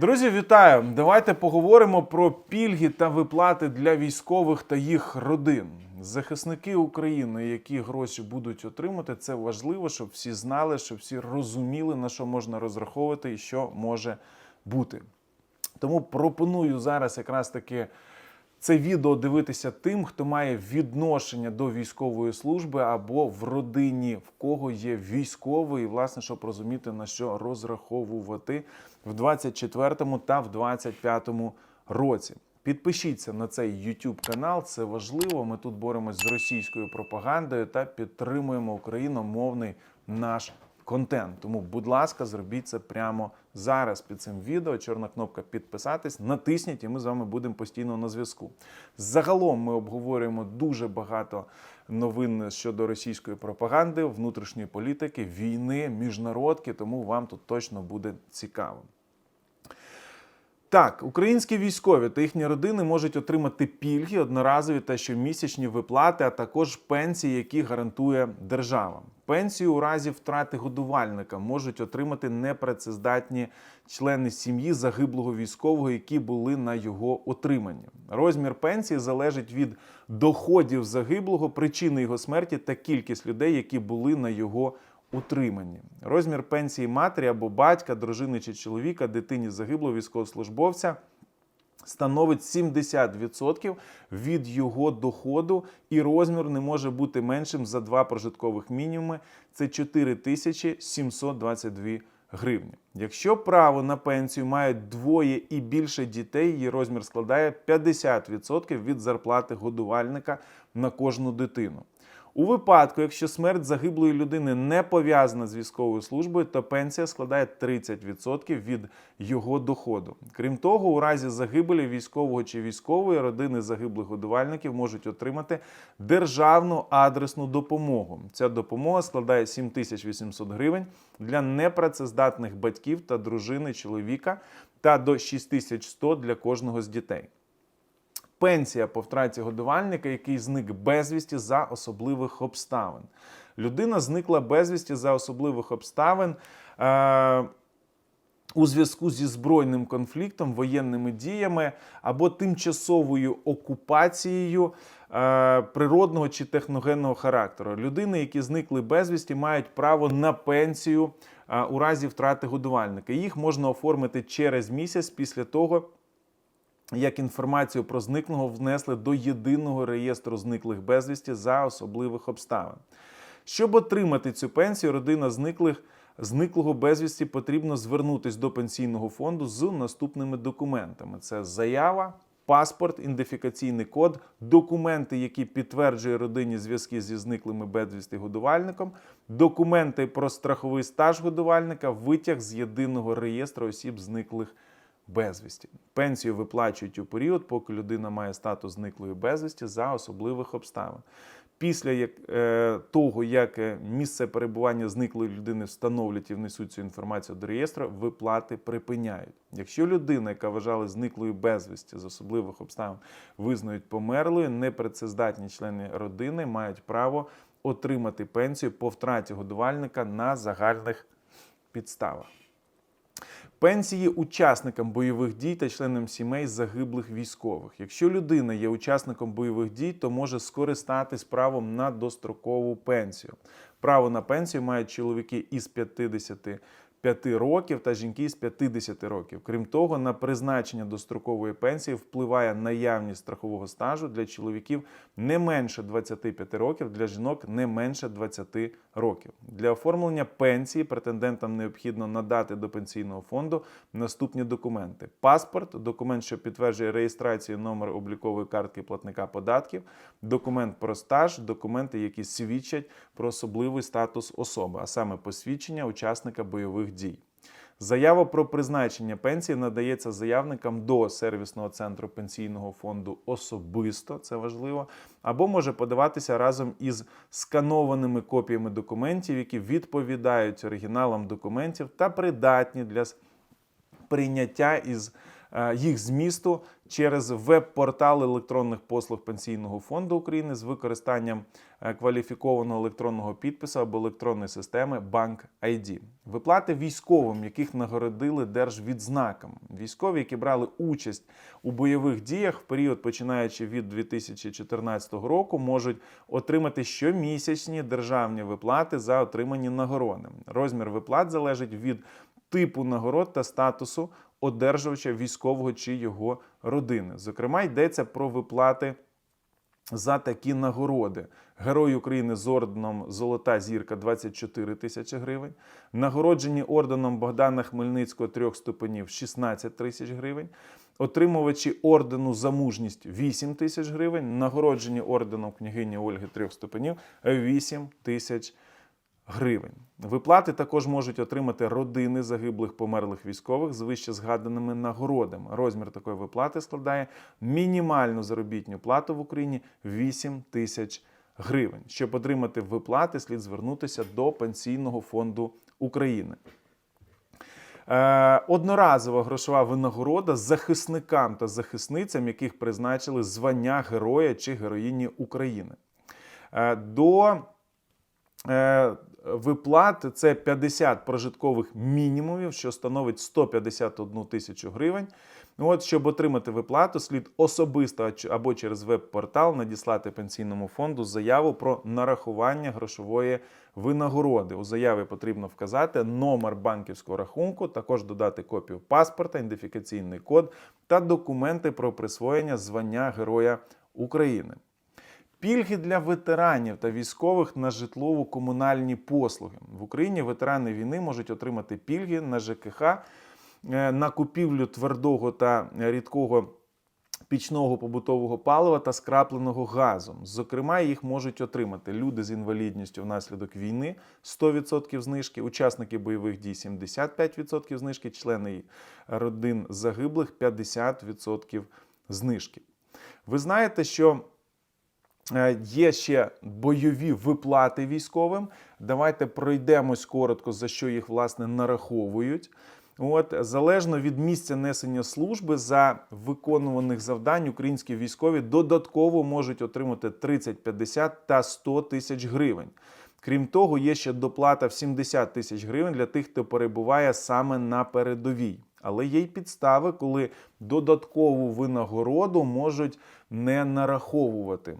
Друзі, вітаю! Давайте поговоримо про пільги та виплати для військових та їх родин. Захисники України, які гроші будуть отримати, це важливо, щоб всі знали, щоб всі розуміли, на що можна розраховувати і що може бути. Тому пропоную зараз якраз таки це відео дивитися тим, хто має відношення до військової служби або в родині, в кого є військовий, і, власне, щоб розуміти на що розраховувати в 24-му та в 25-му році. Підпишіться на цей YouTube канал, це важливо. Ми тут боремось з російською пропагандою та підтримуємо україномовний наш контент. Тому, будь ласка, зробіть це прямо зараз під цим відео. Чорна кнопка підписатись, натисніть, і ми з вами будемо постійно на зв'язку. Загалом ми обговорюємо дуже багато новин щодо російської пропаганди, внутрішньої політики, війни, міжнародки, тому вам тут точно буде цікаво. Так, українські військові та їхні родини можуть отримати пільги, одноразові та щомісячні виплати, а також пенсії, які гарантує держава. Пенсію у разі втрати годувальника можуть отримати непрацездатні члени сім'ї загиблого військового, які були на його отриманні. Розмір пенсії залежить від доходів загиблого, причини його смерті та кількість людей, які були на його утриманні. Розмір пенсії матері або батька, дружини чи чоловіка, дитині загиблого військовослужбовця становить 70% від його доходу, і розмір не може бути меншим за два прожиткових мінімуми. Це 4722 гривні. Якщо право на пенсію мають двоє і більше дітей, її розмір складає 50% від зарплати годувальника на кожну дитину. У випадку, якщо смерть загиблої людини не пов'язана з військовою службою, то пенсія складає 30% від його доходу. Крім того, у разі загибелі військового чи військової родини загиблих годувальників можуть отримати державну адресну допомогу. Ця допомога складає 7800 гривень для непрацездатних батьків та дружини чоловіка та до 6100 для кожного з дітей пенсія по втраті годувальника, який зник безвісті за особливих обставин. Людина зникла безвісті за особливих обставин. Е- у зв'язку зі збройним конфліктом, воєнними діями або тимчасовою окупацією е, природного чи техногенного характеру. Людини, які зникли безвісті, мають право на пенсію е, у разі втрати годувальника. Їх можна оформити через місяць після того, як інформацію про зниклого внесли до єдиного реєстру зниклих безвісті за особливих обставин. Щоб отримати цю пенсію, родина зниклих зниклого безвісті потрібно звернутися до пенсійного фонду з наступними документами: це заява. Паспорт, ідентифікаційний код, документи, які підтверджують родині зв'язки зі зниклими безвісти годувальником, документи про страховий стаж годувальника, витяг з єдиного реєстру осіб зниклих безвісті. Пенсію виплачують у період, поки людина має статус зниклої безвісті за особливих обставин. Після як, е, того, як е, місце перебування зниклої людини встановлять і внесуть цю інформацію до реєстру, виплати припиняють. Якщо людина, яка вважала зниклою безвісті з особливих обставин, визнають померлою, непрацездатні члени родини мають право отримати пенсію по втраті годувальника на загальних підставах. Пенсії учасникам бойових дій та членам сімей загиблих військових. Якщо людина є учасником бойових дій, то може скористатись правом на дострокову пенсію. Право на пенсію мають чоловіки із 50 5 років та жінки з 50 років. Крім того, на призначення дострокової пенсії впливає наявність страхового стажу для чоловіків не менше 25 років, для жінок не менше 20 років. Для оформлення пенсії претендентам необхідно надати до пенсійного фонду наступні документи: паспорт, документ, що підтверджує реєстрацію номер облікової картки платника податків, документ про стаж, документи, які свідчать про особливий статус особи, а саме посвідчення учасника бойових дій. Заява про призначення пенсії надається заявникам до сервісного центру пенсійного фонду особисто, це важливо, або може подаватися разом із сканованими копіями документів, які відповідають оригіналам документів та придатні для прийняття із їх змісту через веб-портал електронних послуг Пенсійного фонду України з використанням е, кваліфікованого електронного підпису або електронної системи Банк ID. Виплати військовим, яких нагородили держвідзнаками. Військові, які брали участь у бойових діях в період, починаючи від 2014 року, можуть отримати щомісячні державні виплати за отримані нагороди. Розмір виплат залежить від типу нагород та статусу одержувача військового чи його родини. Зокрема, йдеться про виплати за такі нагороди. Герой України з орденом Золота зірка 24 тисячі гривень. Нагороджені орденом Богдана Хмельницького трьох ступенів 16 тисяч гривень. Отримувачі ордену за мужність 8 тисяч гривень. Нагороджені орденом княгині Ольги трьох ступенів 8 тисяч гривень. Виплати також можуть отримати родини загиблих померлих військових з вище згаданими нагородами. Розмір такої виплати складає мінімальну заробітну плату в Україні 8 тисяч гривень. Щоб отримати виплати, слід звернутися до Пенсійного фонду України. Е, Одноразова грошова винагорода захисникам та захисницям, яких призначили звання Героя чи Героїні України. Е, До е, виплат це 50 прожиткових мінімумів, що становить 151 тисячу гривень. От, щоб отримати виплату, слід особисто або через веб-портал надіслати пенсійному фонду заяву про нарахування грошової винагороди. У заяві потрібно вказати номер банківського рахунку, також додати копію паспорта, ідентифікаційний код та документи про присвоєння звання Героя України. Пільги для ветеранів та військових на житлово-комунальні послуги в Україні. Ветерани війни можуть отримати пільги на ЖКХ е, на купівлю твердого та рідкого пічного побутового палива та скрапленого газу. Зокрема, їх можуть отримати люди з інвалідністю внаслідок війни 100% знижки, учасники бойових дій 75% знижки, члени родин загиблих 50% знижки. Ви знаєте, що Є ще бойові виплати військовим. Давайте пройдемось коротко, за що їх власне нараховують. От залежно від місця несення служби за виконуваних завдань, українські військові додатково можуть отримати 30, 50 та 100 тисяч гривень. Крім того, є ще доплата в 70 тисяч гривень для тих, хто перебуває саме на передовій. Але є й підстави, коли додаткову винагороду можуть не нараховувати.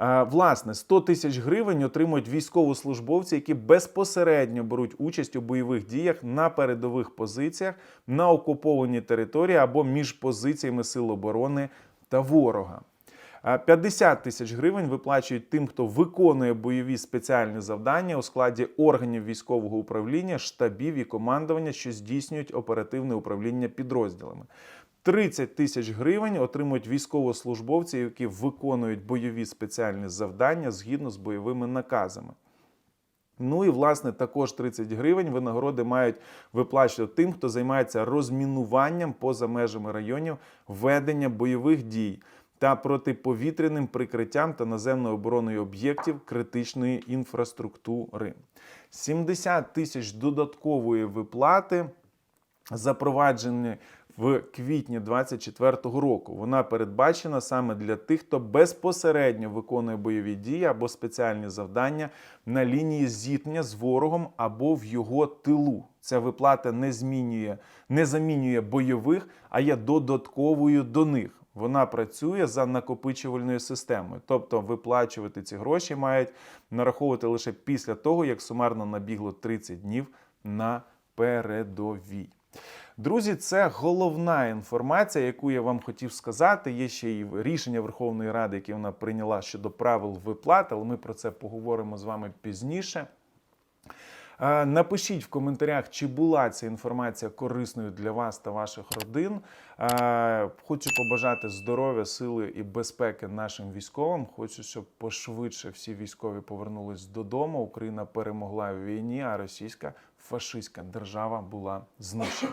Е, Власне, 100 тисяч гривень отримують військовослужбовці, які безпосередньо беруть участь у бойових діях на передових позиціях на окупованій території або між позиціями Сил оборони та ворога. Е, 50 тисяч гривень виплачують тим, хто виконує бойові спеціальні завдання у складі органів військового управління, штабів і командування, що здійснюють оперативне управління підрозділами. 30 тисяч гривень отримують військовослужбовці, які виконують бойові спеціальні завдання згідно з бойовими наказами. Ну і власне також 30 гривень винагороди мають виплачувати тим, хто займається розмінуванням поза межами районів ведення бойових дій та протиповітряним прикриттям та наземною обороною об'єктів критичної інфраструктури. 70 тисяч додаткової виплати запроваджені в квітні 2024 року. Вона передбачена саме для тих, хто безпосередньо виконує бойові дії або спеціальні завдання на лінії зіткнення з ворогом або в його тилу. Ця виплата не змінює, не замінює бойових, а є додатковою до них. Вона працює за накопичувальною системою, тобто виплачувати ці гроші мають нараховувати лише після того, як сумарно набігло 30 днів на передовій. Друзі, це головна інформація, яку я вам хотів сказати. Є ще й рішення Верховної Ради, яке вона прийняла щодо правил виплат, але ми про це поговоримо з вами пізніше. Е, Напишіть в коментарях, чи була ця інформація корисною для вас та ваших родин. Е, Хочу побажати здоров'я, сили і безпеки нашим військовим. Хочу, щоб пошвидше всі військові повернулись додому. Україна перемогла в війні, а російська фашистська держава була знищена.